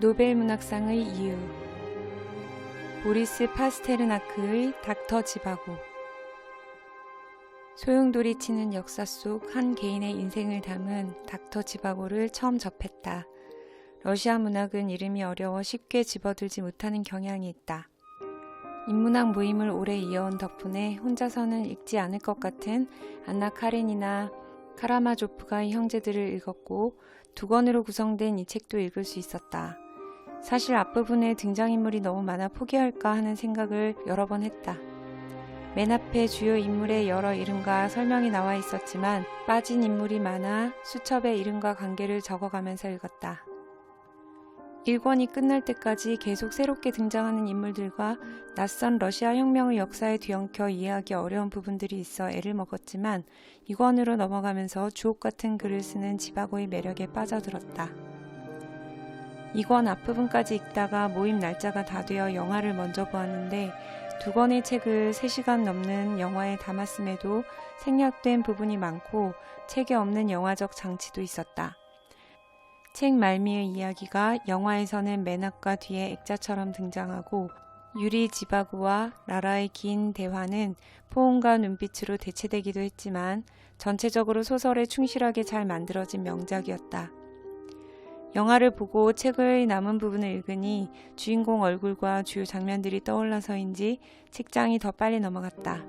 노벨 문학상의 이유 보리스 파스테르나크의 닥터 지바고 소용돌이 치는 역사 속 한 개인의 인생을 담은 닥터 지바고를 처음 접했다. 러시아 문학은 이름이 어려워 쉽게 집어들지 못하는 경향이 있다. 인문학 모임을 오래 이어온 덕분에 혼자서는 읽지 않을 것 같은 안나 카렌이나 카라마조프가의 형제들을 읽었고 두 권으로 구성된 이 책도 읽을 수 있었다. 사실 앞부분에 등장인물이 너무 많아 포기할까 하는 생각을 여러 번 했다. 맨 앞에 주요 인물의 여러 이름과 설명이 나와 있었지만 빠진 인물이 많아 수첩의 이름과 관계를 적어가면서 읽었다. 1권이 끝날 때까지 계속 새롭게 등장하는 인물들과 낯선 러시아 혁명의 역사에 뒤엉켜 이해하기 어려운 부분들이 있어 애를 먹었지만 2권으로 넘어가면서 주옥 같은 글을 쓰는 지바고의 매력에 빠져들었다. 2권 앞부분까지 읽다가 모임 날짜가 다 되어 영화를 먼저 보았는데 두 권의 책을 3시간 넘는 영화에 담았음에도 생략된 부분이 많고 책에 없는 영화적 장치도 있었다. 책 말미의 이야기가 영화에서는 맨 앞과 뒤에 액자처럼 등장하고 유리 지바고와 라라의 긴 대화는 포옹과 눈빛으로 대체되기도 했지만 전체적으로 소설에 충실하게 잘 만들어진 명작이었다. 영화를 보고 책의 남은 부분을 읽으니 주인공 얼굴과 주요 장면들이 떠올라서인지 책장이 더 빨리 넘어갔다.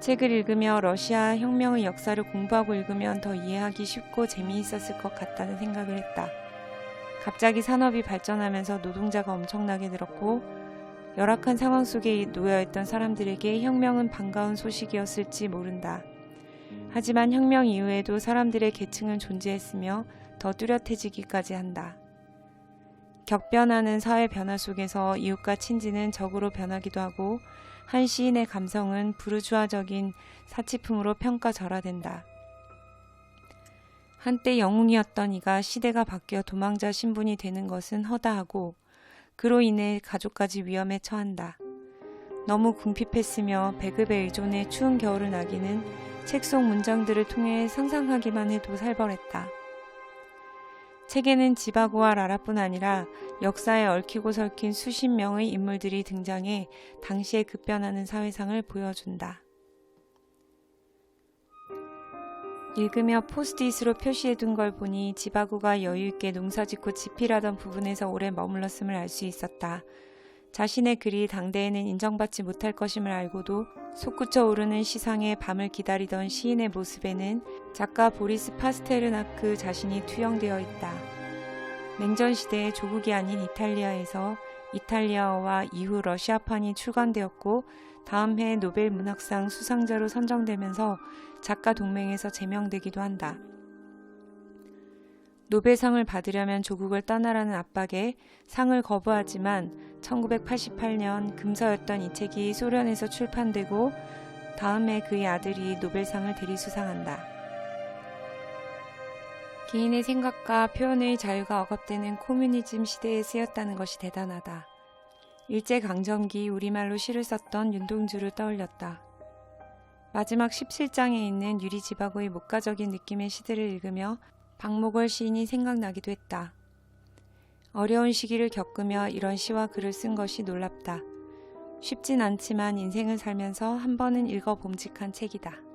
책을 읽으며 러시아 혁명의 역사를 공부하고 읽으면 더 이해하기 쉽고 재미있었을 것 같다는 생각을 했다. 갑자기 산업이 발전하면서 노동자가 엄청나게 늘었고 열악한 상황 속에 놓여있던 사람들에게 혁명은 반가운 소식이었을지 모른다. 하지만 혁명 이후에도 사람들의 계층은 존재했으며 더 뚜렷해지기까지 한다. 격변하는 사회 변화 속에서 이웃과 친지는 적으로 변하기도 하고 한 시인의 감성은 부르주아적인 사치품으로 평가절하된다. 한때 영웅이었던 이가 시대가 바뀌어 도망자 신분이 되는 것은 허다하고 그로 인해 가족까지 위험에 처한다. 너무 궁핍했으며 배급에 의존해 추운 겨울을 나기는 책 속 문장들을 통해 상상하기만 해도 살벌했다. 책에는 지바고와 라라뿐 아니라 역사에 얽히고 설킨 수십 명의 인물들이 등장해 당시에 급변하는 사회상을 보여준다. 읽으며 포스트잇으로 표시해둔 걸 보니 지바고가 여유있게 농사짓고 지필하던 부분에서 오래 머물렀음을 알 수 있었다. 자신의 글이 당대에는 인정받지 못할 것임을 알고도 솟구쳐 오르는 시상에 밤을 기다리던 시인의 모습에는 작가 보리스 파스테르나크 자신이 투영되어 있다. 냉전 시대의 조국이 아닌 이탈리아에서 이탈리아어와 이후 러시아판이 출간되었고 다음 해 노벨 문학상 수상자로 선정되면서 작가 동맹에서 제명되기도 한다. 노벨상을 받으려면 조국을 떠나라는 압박에 상을 거부하지만 1988년 금서였던 이 책이 소련에서 출판되고 다음해 그의 아들이 노벨상을 대리수상한다. 개인의 생각과 표현의 자유가 억압되는 코뮤니즘 시대에 쓰였다는 것이 대단하다. 일제강점기 우리말로 시를 썼던 윤동주를 떠올렸다. 마지막 17장에 있는 유리지바고의 목가적인 느낌의 시들을 읽으며 박목월 시인이 생각나기도 했다. 어려운 시기를 겪으며 이런 시와 글을 쓴 것이 놀랍다. 쉽진 않지만 인생을 살면서 한 번은 읽어 봄직한 책이다.